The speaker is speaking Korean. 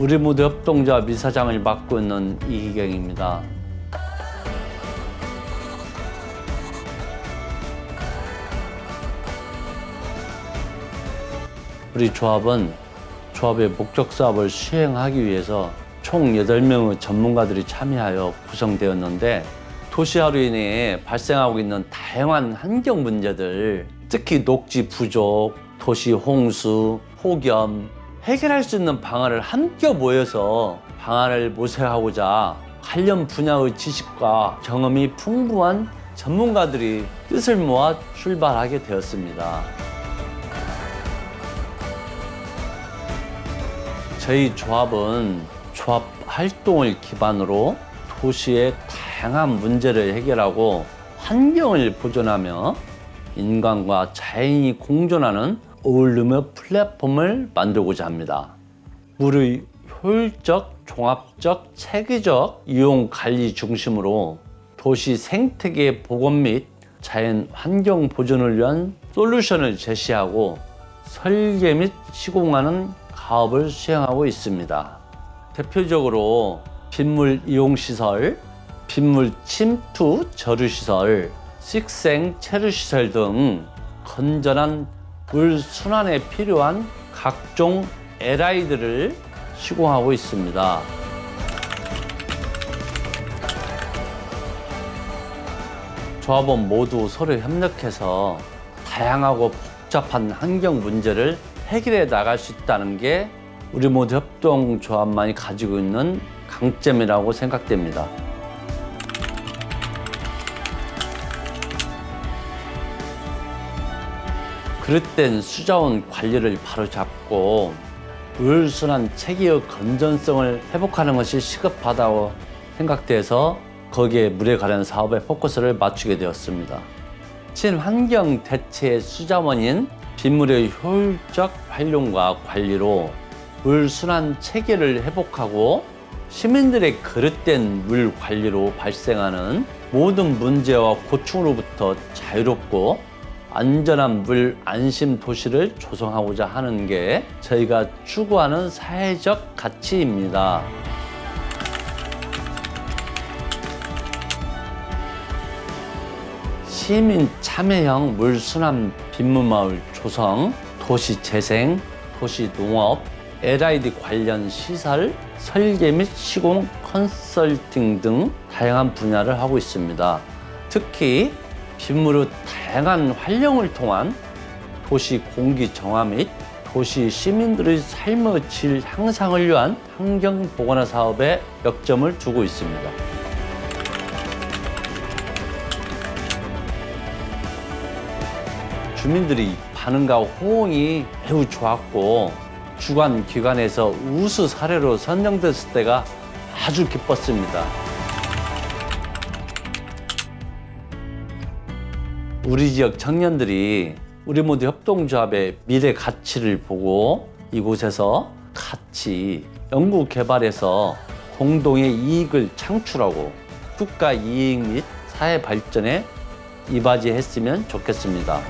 우리 모두 협동조합 이사장을 맡고 있는 이희경입니다. 우리 조합은 조합의 목적 사업을 수행하기 위해서 총 8명의 전문가들이 참여하여 구성되었는데 도시화로 인해 발생하고 있는 다양한 환경 문제들, 특히 녹지 부족, 도시 홍수, 폭염, 해결할 수 있는 방안을 함께 모여서 방안을 모색하고자 관련 분야의 지식과 경험이 풍부한 전문가들이 뜻을 모아 출발하게 되었습니다. 저희 조합은 조합 활동을 기반으로 도시의 다양한 문제를 해결하고 환경을 보존하며 인간과 자연이 공존하는 어울림의 플랫폼을 만들고자 합니다. 물의 효율적, 종합적, 체계적 이용 관리 중심으로 도시 생태계 복원 및 자연 환경 보존을 위한 솔루션을 제시하고 설계 및 시공하는 가업을 수행하고 있습니다. 대표적으로 빗물 이용 시설, 빗물 침투 저류 시설, 식생 체류 시설 등 건전한 물 순환에 필요한 각종 LI들을 시공하고 있습니다. 조합원 모두 서로 협력해서 다양하고 복잡한 환경 문제를 해결해 나갈 수 있다는 게 우리 모두 협동 조합만이 가지고 있는 강점이라고 생각됩니다. 그릇된 수자원 관리를 바로잡고 물순환 체계의 건전성을 회복하는 것이 시급하다고 생각돼서 거기에 물에 관한 사업에 포커스를 맞추게 되었습니다. 친환경 대체 수자원인 빗물의 효율적 활용과 관리로 물 순환 체계를 회복하고 시민들의 그릇된 물 관리로 발생하는 모든 문제와 고충으로부터 자유롭고 안전한 물 안심 도시를 조성하고자 하는 게 저희가 추구하는 사회적 가치입니다. 시민 참여형 물순환 빗물마을 조성, 도시 재생, 도시 농업, LID 관련 시설, 설계 및 시공 컨설팅 등 다양한 분야를 하고 있습니다. 특히 빗물의 다양한 활용을 통한 도시 공기 정화 및 도시 시민들의 삶의 질 향상을 위한 환경 보건화 사업에 역점을 두고 있습니다. 주민들이 반응과 호응이 매우 좋았고 주관 기관에서 우수 사례로 선정됐을 때가 아주 기뻤습니다. 우리 지역 청년들이 우리 모두 협동조합의 미래 가치를 보고 이곳에서 같이 연구 개발해서 공동의 이익을 창출하고 국가 이익 및 사회 발전에 이바지했으면 좋겠습니다.